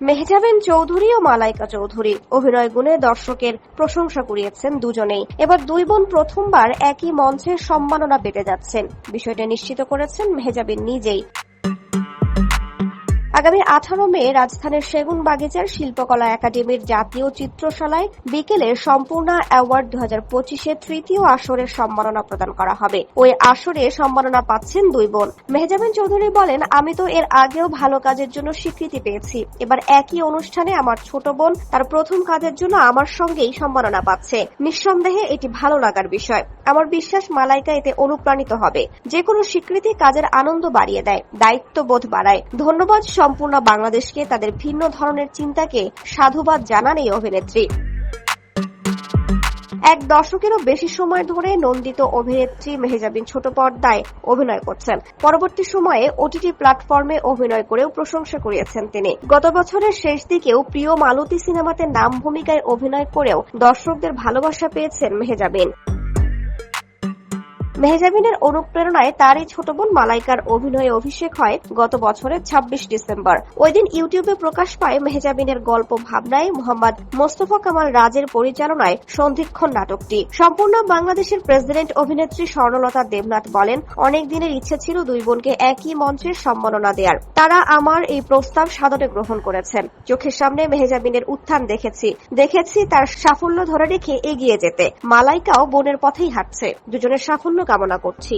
মেহজাবিন চৌধুরী ও মালাইকা চৌধুরী। অভিনয় গুণে দর্শকের প্রশংসা কুড়িয়েছেন দুজনেই। এবার দুই বোন প্রথমবার একই মঞ্চে সম্মাননা পেতে যাচ্ছেন। বিষয়টা নিশ্চিত করেছেন মেহজাবিন নিজেই। আগামী আঠারো মে রাজধানীর সেগুন বাগিচার শিল্পকলা একাডেমির জাতীয় চিত্রশালায় বিকেলে সম্পূর্ণ অ্যাওয়ার্ড দু হাজার পঁচিশে তৃতীয় আসরের সম্মাননা প্রদান করা হবে। ওই আসরে সম্মাননা পাচ্ছেন দুই বোন। মেহজাবিন চৌধুরী বলেন, আমি তো এর আগেও ভালো কাজের জন্য স্বীকৃতি পেয়েছি। এবার একই অনুষ্ঠানে আমার ছোট বোন তার প্রথম কাজের জন্য আমার সঙ্গেই সম্মাননা পাচ্ছে। নিঃসন্দেহে এটি ভালো লাগার বিষয়। আমার বিশ্বাস মালাইকা এতে অনুপ্রাণিত হবে। যে কোনো স্বীকৃতি কাজের আনন্দ বাড়িয়ে দেয়, দায়িত্ববোধ বাড়ায়। ধন্যবাদ সম্পূর্ণ বাংলাদেশকে তাদের ভিন্ন ধরনের চিন্তাকে সাধুবাদ জানান এই অভিনেত্রী। এক দশকেরও বেশি সময় ধরে নন্দিত অভিনেত্রী মেহেজাবিন ছোট পর্দায় অভিনয় করছেন। পরবর্তী সময়ে ওটিটি প্ল্যাটফর্মে অভিনয় করেও প্রশংসা কুড়িয়েছেন তিনি। গত বছরের শেষ দিকেও প্রিয় মালতী সিনেমাতে নাম ভূমিকায় অভিনয় করেও দর্শকদের ভালোবাসা পেয়েছেন মেহেজাবিন। মেহজাবিনের অনুপ্রেরণায় তার এই ছোট বোন মালাইকার অভিনয়ে অভিষেক হয় গত বছরের ২৬ ডিসেম্বর। ওই দিন ইউটিউবে প্রকাশ পায় মেহজাবিনের গল্প ভাবনায় মোহাম্মদ মোস্তফা কামাল রাজের পরিচালনায় সন্ধিক্ষণ নাটকটি। সম্পূর্ণ বাংলাদেশের প্রেসিডেন্ট অভিনেত্রী স্বর্ণলতা দেবনাথ বলেন, অনেক দিনের ইচ্ছে ছিল দুই বোনকে একই মঞ্চের সম্মাননা দেওয়ার তারা আমার এই প্রস্তাব সাদরে গ্রহণ করেছেন। চোখের সামনে মেহজাবিনের উত্থান দেখেছি। দেখেছি তার সাফল্য ধরে রেখে এগিয়ে যেতে। মালাইকাও বোনের পথেই হাঁটছে। দুজনের সাফল্য কামনা করছি।